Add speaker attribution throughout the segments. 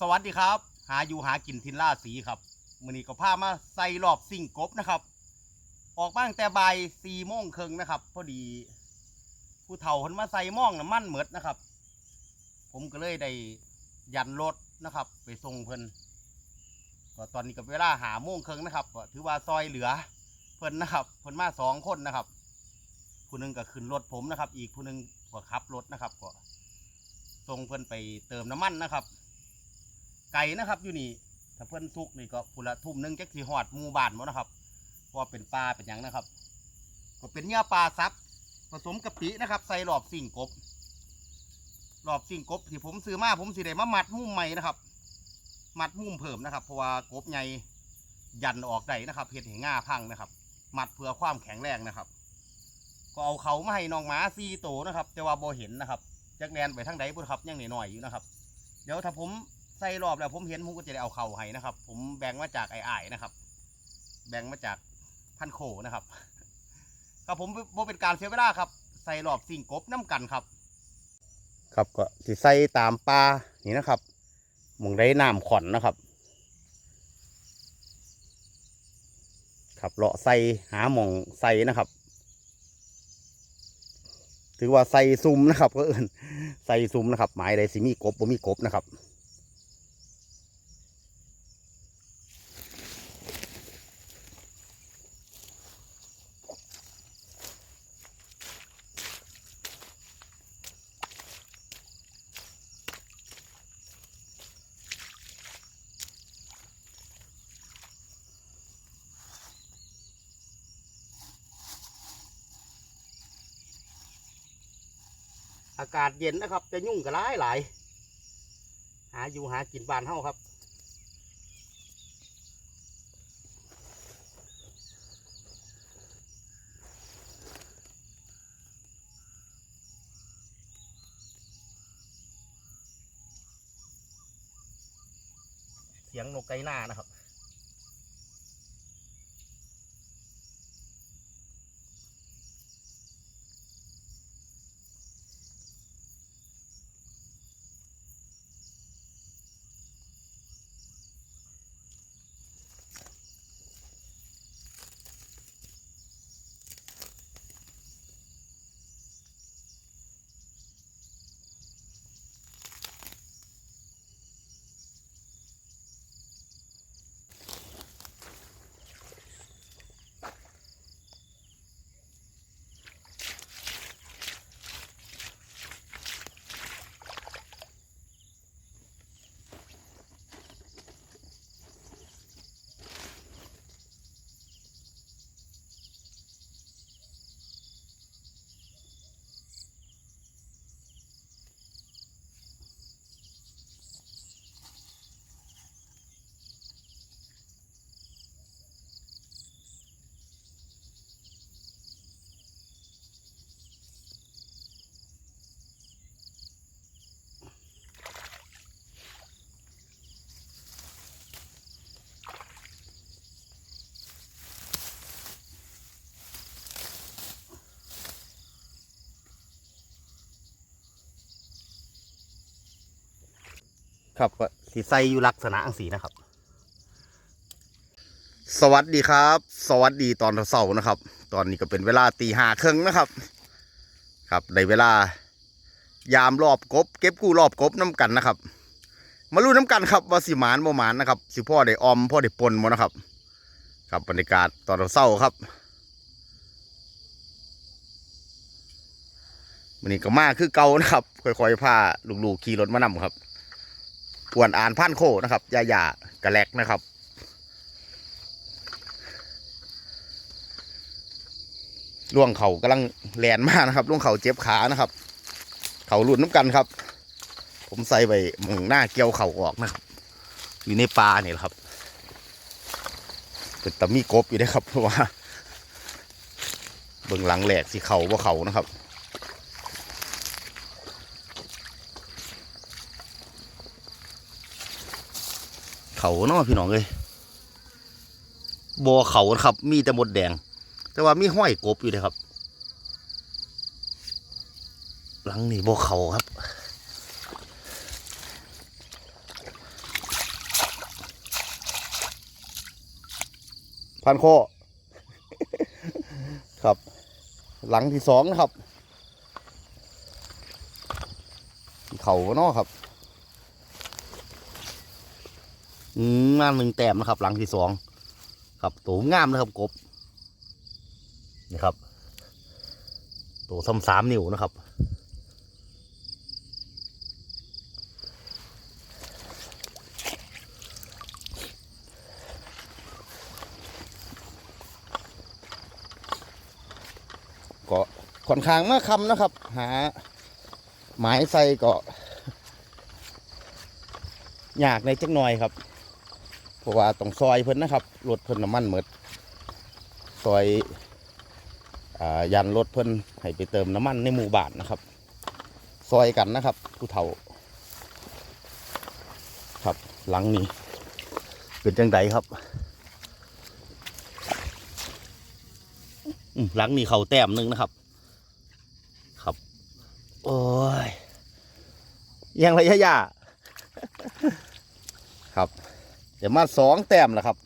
Speaker 1: สวัสดีครับ หาอยู่หากินทินล่าสีครับมือนี้ก็พามาใส่รอบสิ่งกบนะครับ ออกบ้างแต่บ่ายสี่โมงครึ่งนะครับ พอดี ผู้เฒ่าคนมาใส่ม่องน้ำมันเหมิดนะครับ ผมก็เลยได้ยันรถนะครับ ไปส่งเพิ่นก็ตอนนี้กับเวลาหาโมงครึ่งนะครับก็ถือว่าซอยเหลือเพิ่นนะครับเพิ่นมาสองคนนะครับผู้หนึงก็ขึ้นรถผมนะครับ อีกผู้หนึงก็ขับรถนะครับก็ส่งเพิ่นไปเติมน้ำมันนะครับ ไก่นะครับ อยู่นี่ถ้าเพิ่นสุกนี่ก็พุละทุ่มหนึงจักสีหอดหมู่บ้านหมดนะครับเพราะเป็นปลาเป็นยังนะครับ ก็เป็นเนื้อปลาซับผสมกะปินะครับ ใส่รอบสิ่งกบรอบสิ่งกบที่ผมซื้อมาผมสิได้มามัดมุมใหม่นะครับมัดมุมเพิ่มนะครับเพราะว่ากบใหญ่ยันออกได้นะครับเห็ดให้ง่าพังนะครับ มัดเพื่อความแข็งแรงนะครับ ก็เอาเขามาให้น้องหมาซีโตนะครับ แต่ว่าโบเห็นนะครับจักแลนไปทางใดบุครับยังหน่อยๆอยู่นะครับ เดี๋ยวถ้าผม ใส่รอบแล้วผมเห็นผมก็จะได้เอาเข่าให้นะครับ ผมแบ่งมาจากไอ้ไอ้นะครับ แบ่งมาจากพันโคนะครับครับผมบ่เป็นการเสียเวลาครับ ใส่รอบสิ่งกบน้ำกันครับ ครับก็สิใส่ตามปลานี่นะครับมองได้น้ำขอนนะครับ ครับเลาะใส่หาหมองใส่นะครับ ถือว่าใส่ซุ่มนะครับก็เอินใส่ซุ่มนะครับ หมายใดสิมีกบบ่มีกบนะครับ อากาศเย็นนะครับ จะยุ่งกับหลายหลาย หาอยู่หากินบานเฮาครับ ครับก็สีใส่อยู่ลักษณะอังสีนะครับ สวัสดีครับ สวัสดีตอนเสาร์นะครับ ตอนนี้ก็เป็นเวลาตีห้าครึ่งนะครับ ครับในเวลายามรอบกบ เก็บกู้รอบกบน้ำกันนะครับ มาลุ้นน้ำกันครับว่าสิหมานบ่หมานนะครับ สิพ่อได้ออมพ่อได้ปนบ่นะครับ ครับบรรยากาศตอนเสาร์ครับวันนี้ก็มาคือเก่านะครับ ค่อยๆพาลูกๆขี่รถมานำครับ ปวนอ่านพันโคนะครับยาหยากระแลกนะครับ ล่วงเขากำลังแลนมากนะครับ ล่วงเขาเจ็บขานะครับ เขาหลุดน้ำกันครับ ผมใส่ไปหมองหน้าเกี่ยวเข่าออกนะครับ อยู่ในปลาเนี่ยครับเป็นตะมีกบอยู่นะครับเพราะว่าเบื้องหลังแหลกสีเขาว่าเขานะครับ เขาเนาะพี่น้องเลยบ่อเขาครับ มีแต่หมดแดง แต่ว่ามีห้อยกบอยู่นะครับ หลังนี่บ่อเขาครับพันโคครับ หลังที่สองนะครับ เขาเนาะครับ มงามหนึ่งแต้มนะครับ หลังที่สองครับตัวงามนะครับกบนี่ครับตัวซ้ำสามนิ้วนะครับก็ค่อนข้างมาคำนะครับ หาหมายใส่ก็ยากในจักหน่อยครับ ราะว่าต้องซอยเพิ่นนะครับรถเพิ่นน้ำมันหมดซอยอยันรถเพิ่นให้ไปเติมน้ำมันในหมู่บ้านนะครับ ซอยกันนะครับ ผู้เฒ่า ครับหลังนี้เป็นจังไดครับหลังนี้เขาแต้มนึงนะครับ ครับ โอ้ยยังรยะยะ ครับ เดี๋ยวมาสองแต้มแล้วครับ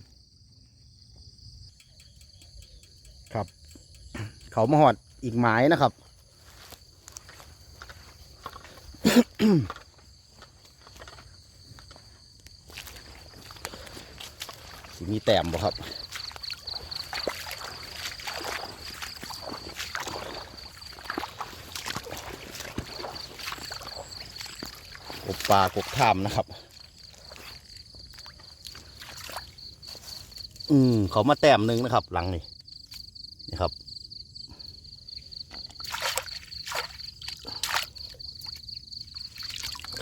Speaker 1: ครับ เขามาหอดอีกหมายนะครับสิมีแต้มบ่ครับกบปลากบท่ามนะครับ อืมเขามาแต้มหนึ่งนะครับ หลังนี่นี่ครับ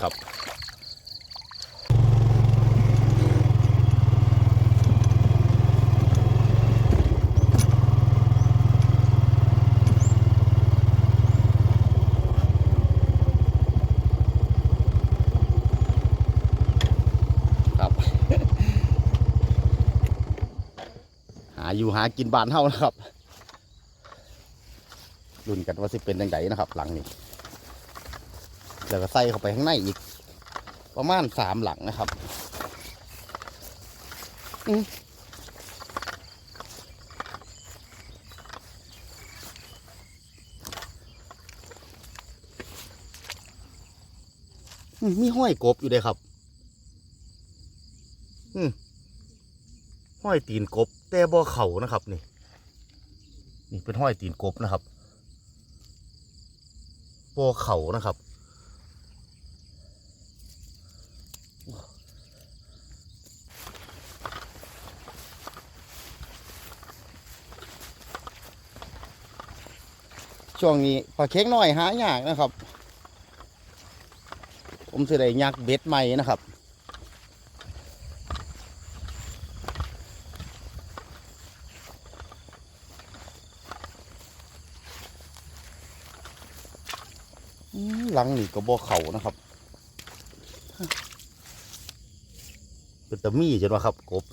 Speaker 1: ครับ ครับ หา อยู่หากินบานเฮานะครับรุ่นกันว่าสิเป็นยังไงนะครับ หลังนี้แล้วก็ใส่เข้าไปข้างในอีก ประมาณสามหลังนะครับมอืมมีห้อยกบอยู่เลยครับอืมห้อยตีนกบ แต่บ่อเขานะครับนี่ นี่เป็นห้อยตีนกบนะครับบ่อเขานะครับช่วงนี้ปลาเค้กน้อยหายากนะครับ ผมสิได้ยักเบ็ดใหม่นะครับ ลังนี่ก็บ่เข่านะครับเป็นตะมี่จังวะครับกบ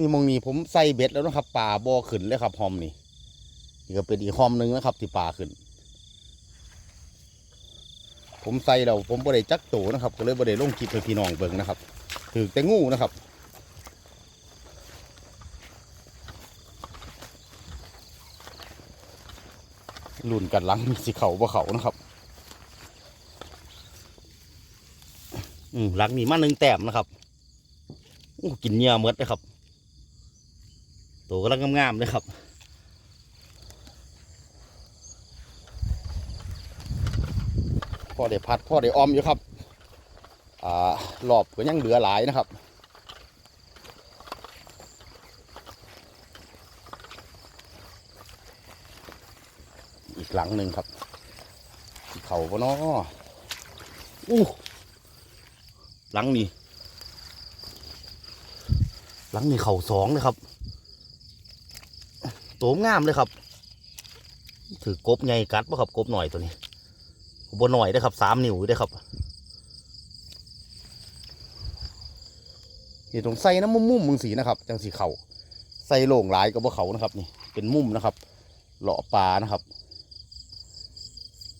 Speaker 1: นี่มองนี่ผมใส่เบ็ดแล้วนะครับป่าบอขึ้นเลยครับหอมนี่นี่ก็เป็นอีกหอมหนึ่งนะครับที่ป่าขึ้น ผมใส่แล้วผมบ่ได้จักโตนะครับ ก็เลยบ่ได้ลงคลิปให้พี่น้องเบิ่งนะครับถือแต่งูนะครับลุ่นกันลังมีสิเขาบ่เขานะครับ อืมลังนี้มาหนึ่งแต้มนะครับอู้กินเหยื่อหมดเลยครับ ตัวกำลังงามๆเลยครับ พ่อได้พัดพ่อได้ออมอยู่ครับอ่ารอบก็ยังเหลือหลายนะครับอีกหลังหนึ่งครับ เขาปะเนาะอู้หลังนี้ หลังนี้เข่าสองเลยครับตัวงามเลยครับ ถือกบใหญ่กัดปะครับกบหน่อยตัวนี้ บนหน่อยได้ครับสามนิ้วได้ครับนี่ตรงใส่น้ำมุ่มๆมึงสีนะครับจังสีเขาใส่โล่งหลายก็บ่เขานะครับ นี่เป็นมุมนะครับเลาะปลานะครับ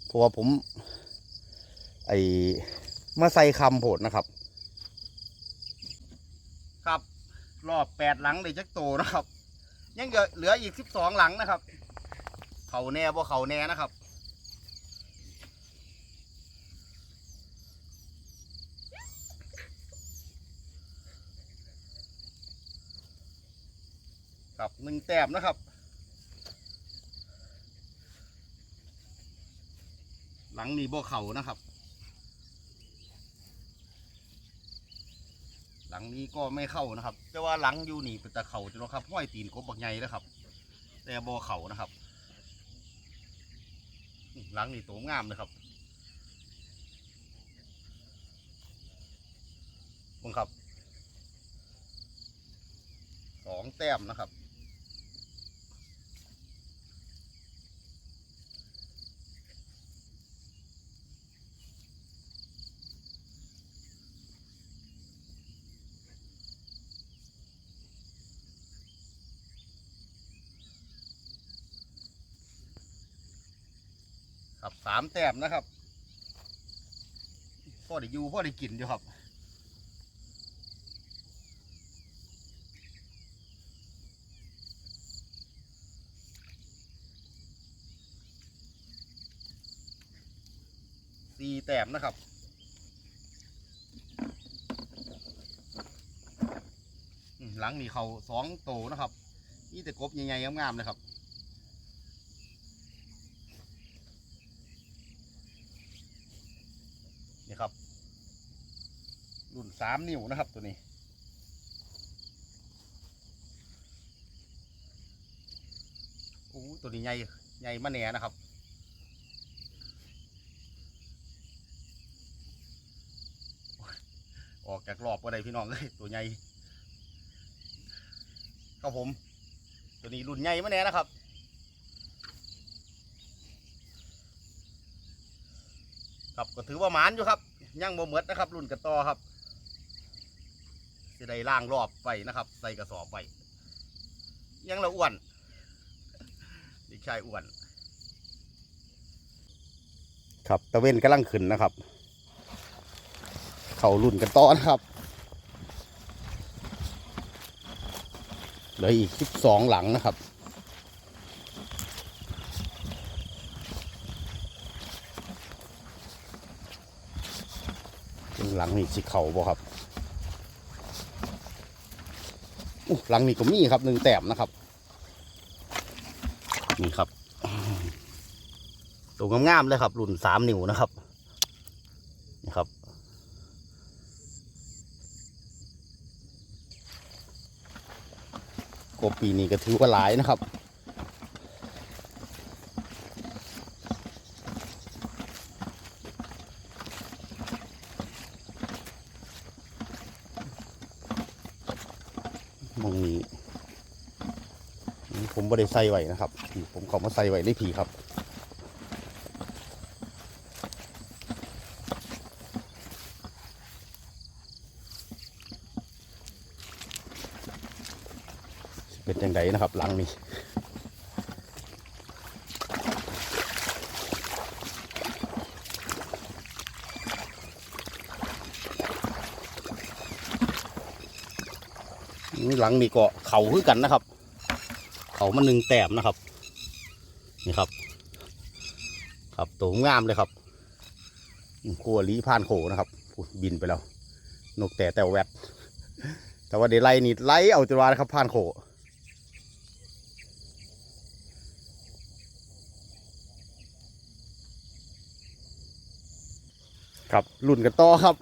Speaker 1: เพราะว่าผม ไอมาใส่คำโผดนะครับ ครับรอบแปดหลังเลยจักโตนะครับ ยังเหลืออีกสิบสองหลังนะครับ เขาแน่บ่เขาแน่นะครับ หนึ่งแต้มนะครับ หลังนี้บ่เขานะครับ หลังนี้ก็ไม่เข้านะครับ แต่ว่าหลังอยู่นี่เป็นตะเขาจะนะครับห้อยตีนกบบักใหญ่นะครับ แต่บ่เขานะครับ หลังนี่โตงามเลยครับบิ่งครับสองแต้มนะครับ สามแต้มนะครับพ่อได้อยู่พ่อได้กินอยู่ครับสี่แต้มนะครับหลังนี่เขาสองโตนะครับนี่แต่กบใหญ่ๆงามๆเลยครับ นี่ครับ รุ่นสามนิ้วนะครับตัวนี้โอ้ตัวนี้ใหญ่ใหญ่มาแหน่นะครับออกจากรอบก็ได้พี่น้องเลยตัวใหญ่ครับผม ตัวนี้รุ่นใหญ่มาแน่นะครับ ครับก็ถือว่าหมานอยู่ครับย่างบ่หมดนะครับ รุ่นกระต่อครับ จะได้ล่างรอบไปนะครับ ใส่กระสอบไปยังละอ้วนเด็กชายอ้วน ครับตะเวนกำลังขึ้นนะครับ เขารุ่นกันต่อนะครับเหลืออีกสิบสองหลังนะครับหลังนี่สิเขาบ่ครับ อู้หลังนี้ก็มีครับหนึ่งแต้มนะครับนี่ครับตัวงามๆเลยครับ รุ่นสามนิ้วนะครับนี่ครับกบปีนี้ก็ถือว่าหลายนะครับ งนี้ผมไม่ได้ใส่ไว้นะครับผมขอมาใส่ไว้ได้ผีครับเป็นยังไงนะครับหลังนี้ หลังนี่ก็เขาคือกันนะครับ เขามันหนึ่งแต้มนะครับ นี่ครับ ครับตัวงามเลยครับกัวลีพานโขนะครับบินไปแล้วนกแต่แต่แวดแต่ว่าเดี๋ยวไล่นี่ไล่เอาจนวานะครับพานโขครับรุ่นกันต่อครับ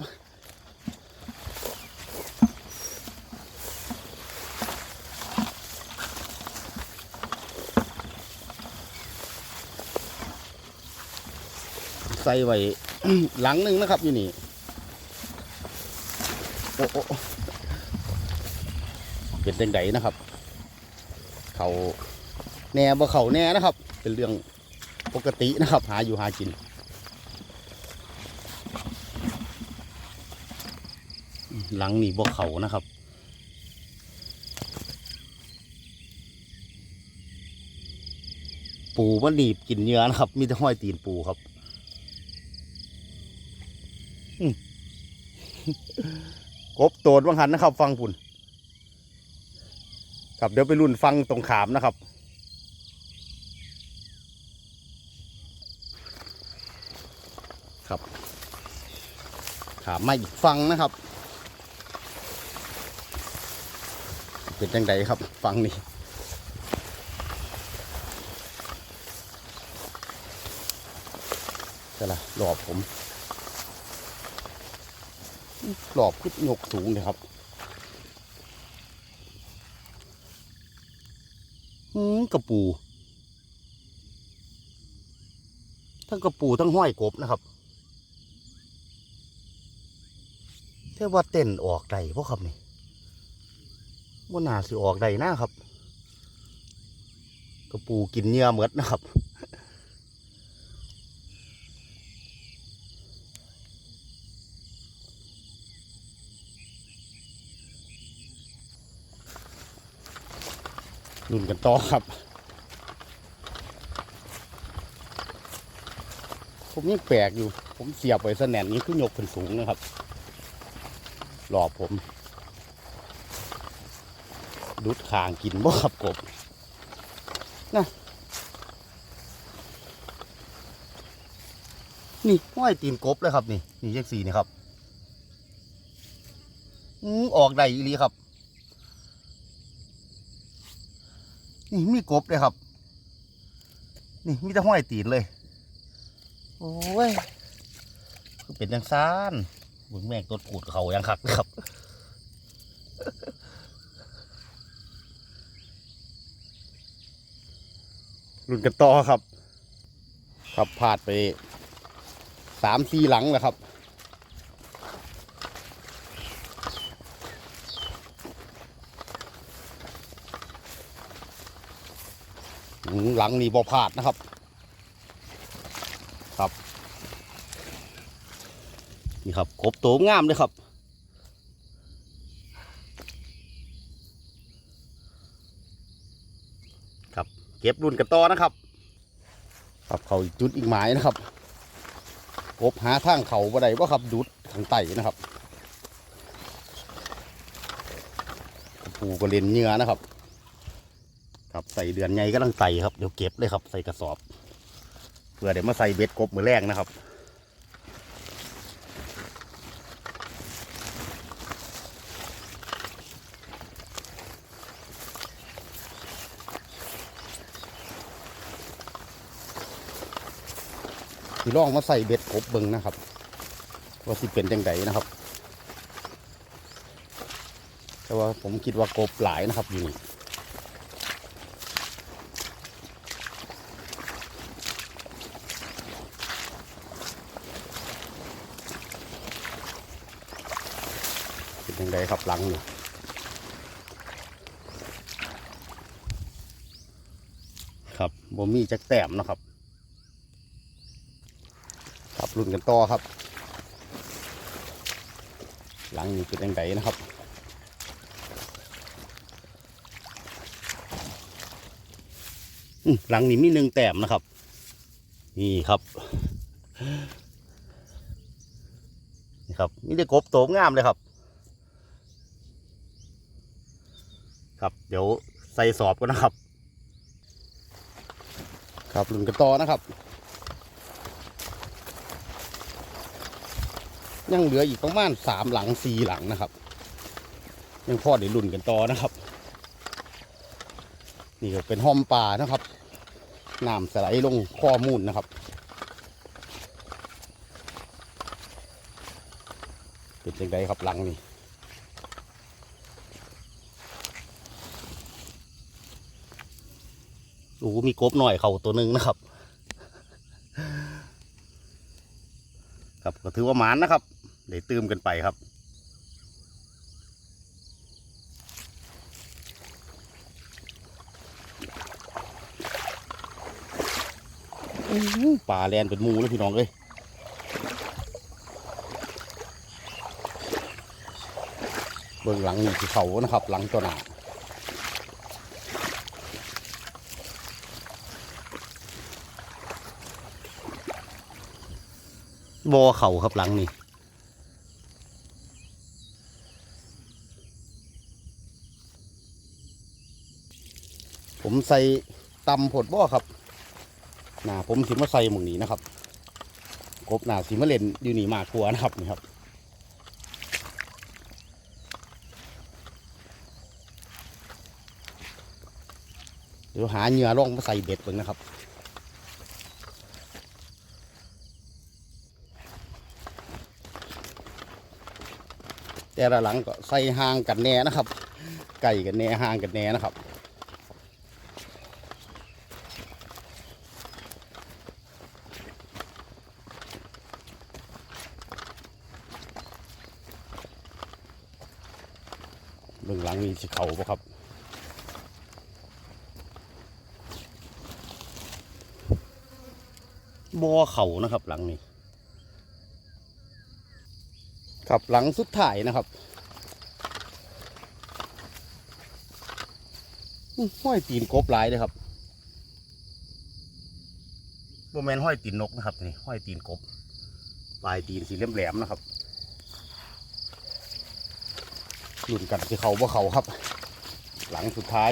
Speaker 1: ใส่ไว้ หลังนึงนะครับอยู่นี่โอ้โอเป็นเรื่องใดนะครับ เขาแน่บ่เขาแน่นะครับ เป็นเรื่องปกตินะครับ หาอยู่หากินหลังนี่บ่เขานะครับปูมันหนีบกินเนื้อนะครับ มีแต่ห้อยตีนปูครับ กบโตดวังหันนะครับ ฟังปุ่น ครับเดี๋ยวไปรุ่นฟังตรงขามนะครับครับ ขามมาอีกฟังนะครับ เป็นจังไดครับ ฟังนี่ก็ละหลอบผม หลอบขึ้นยกสูงเลยครับอืมกระปู ทั้งกระปูทั้งห้อยกบนะครับเท่ว่าเต้นออกได้พวกครับนี่ว่านาสิออกได้นะครับ กระปูกินเนื้อเหมือดนะครับ รุ่นกันต่อครับ ผมยังแปลกอยู่ ผมเสียบไว้สแนนนี้ขึ้นยกขึ้นสูงนะครับ หลอบผม ดุดคางกินบ่ครับกบนะนี่ห้อยตีนกบเลยครับ นี่ นี่เลขสี่นี่ครับอือออกได้อีลีครับ นี่มีกบเลยครับ นี่มีแต่ห้อยตีนเลย โอ้ยคือเป็นยังซานบุญแม่งตัวขูดเขายังคักเลยครับรุ่นกันต่อครับ ครับพลาดไปสามสี่หลังแล้วครับ หลังนี้บ่พลาดนะครับ ครับ นี่ครับกบโตงามเลยครับครับเก็บรุ่นกันต่อนะครับ ครับเขาอีกจุดอีกหมายนะครับกบหาทางเขาบ่ได้ว่าครับดุดทางไตนะครับปูก็เล่นเหงื่อนะครับ ครับใส่เดือนไงก็ต้องใส่ครับเดี๋ยวเก็บเลยครับใส่กระสอบ เพื่อเดี๋ยวมาใส่เบ็ดกบมือแรกนะครับคือลองมาใส่เบ็ดกบเบิงนะครับ ว่าสิเป็นจังไดนะครับ แต่ว่าผมคิดว่ากบหลายนะครับอยู่นี่เป็นจังไดครับหลังนี่ครับบ่มีจักแต้มนะครับ ครับรุ่นกันต่อครับ หลังนี้เป็นยังไงนะครับหลังนี้มีหนึ่งแต้มนะครับ นี่ครับนี่ครับนี่ได้กบโตงามเลยครับ ครับ เดี๋ยวใส่สอบกันนะครับ ครับรุ่นกันต่อนะครับ ยังเหลืออีกประมาณสามหลังสี่หลังนะครับ ยังพ่อได้รุ่นกันต่อนะครับ นี่ก็เป็นห้อมป่านะครับน้ำสไลด์ลงข้อมูลนะครับ เป็นจังไดครับหลังนี่โอ้ มีกบหน่อยเขาตัวหนึ่งนะครับครับก็ถือว่าหมานนะครับได้ตืมกันไปครับป่าแลนเป็นมูเลยพี่น้องเอ้ยเบื้องหลังนี่คือเขานะครับ หลังตัวหนา บอเข่าครับหลังนี่ผมใส่ตำผดบ่อครับหนาผมสิมาใส่หมองนี้นะครับ กบหนาสิมาเล่นอยู่นี่มากลัวนะครับนี่ครับเดี๋ยวหาเหยื่อล่องมาใส่เบ็ดเบิ่งนะครับ แต่ละหลังก็ใส่ห่างกันแน่นะครับไก่กันแน่ห่างกันแน่นะครับเบื้องหลังนี่สิเขาปะครับบ่อเขานะครับหลังนี้ ครับหลังสุดท้ายนะครับห้อยตีนกบหลายเลยครับโบแมนห้อยตีนนกนะครับนี่ห้อยตีนกบ ปลายตีนสีแหลมๆนะครับรุ่นกันที่เขาบ่เขาครับ หลังสุดท้าย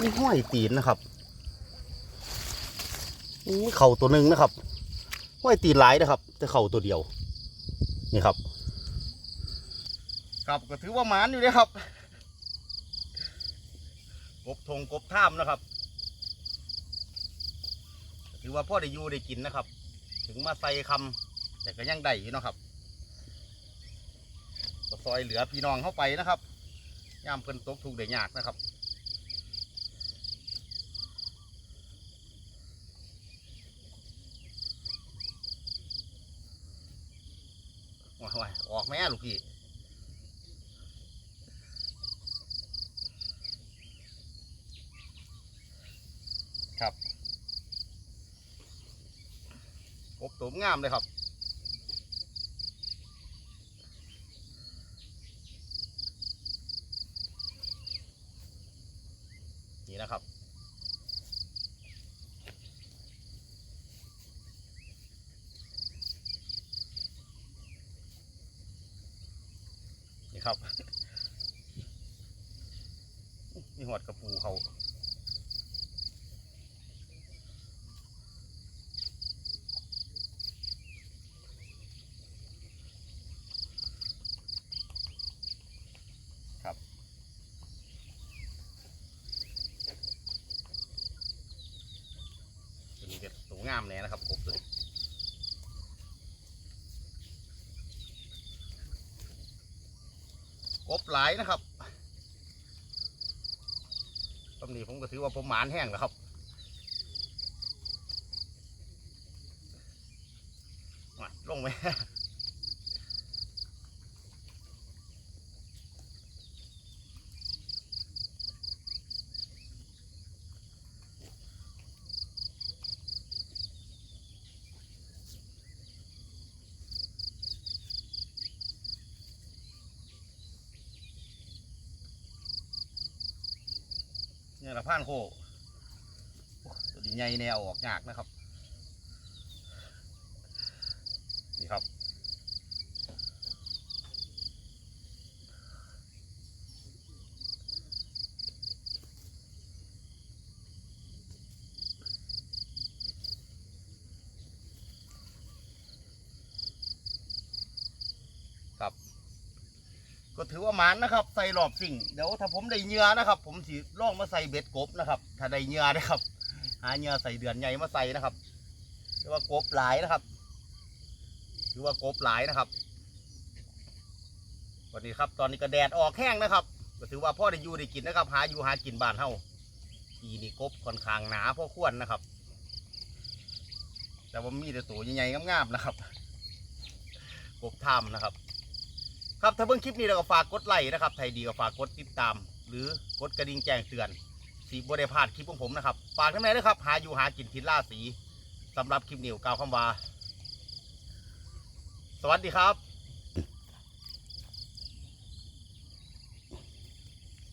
Speaker 1: นี่ห้อยตีนนะครับนี่เข่าตัวหนึ่งนะครับห้อยตีนหลายนะครับ แต่เข่าตัวเดียว นี่ครับ ครับก็ถือว่าหมานอยู่เลยครับ กบทงกบท่ามนะครับ ถือว่าพ่อได้อยู่ได้กินนะครับ ถึงมาใส่คำแต่ก็ยังได้อยู่เนาะครับก็ซอยเหลือพี่น้องเข้าไปนะครับยามเพิ่นตกถูกได้ยากนะครับ ว้ายว้ายออกแม่ลูกพี่ครับอบตัวงามเลยครับ นี่นะครับ นี่ ครับ มีหอดกระปูเขาครับ ตัวนี้จะสูงงามแน่นะครับกบตัวนี้ กบหลายนะครับตำนี้ผมก็ถือว่าผมหมานแห้งแล้วครับลงไห ละพานโคตัวดีใหญ่แนวออกยากนะครับ นี่ครับ ครับ ก็ถื อว่าหมานนะครับ ใส่หลอบสิ่งเดี๋ยวถ้าผมได้เหงื่อนะครับ ผมสิลองมาใส่เบ็ดกบนะครับ ถ้าได้เหงื่อนะครับ หาเหงื่อใส่เดือนใหญ่มาใส่นะครับถือว่ากบหลายนะครับถือว่ากบหลายนะครับวันนี้ครับ ตอนนี้ก็แดดออกแห้งนะครับก็ถือว่าพ่อได้อยู่ได้กินนะครับ หาอยู่หากินบ้านเฮาปีนี้กบค่อนข้างหนาพ่อควรนะครับ แต่ว่ามีแต่ตัวใหญ่ๆงามๆนะครับ กบถ้ำนะครับ ครับถ้าเพิ่งคลิปนี้เราก็ฝากกดไลค์นะครับไทยดีก็ฝากกดติดตาม หรือกดกระดิ่งแจ้งเตือนสีบได้พลาดคลิปของผมนะครับ ฝากทั้งนั้นด้วยครับ หาอยู่หากินทินล่าสีสำหรับคลิปนี้กล่าวคำว่า สวัสดีครับ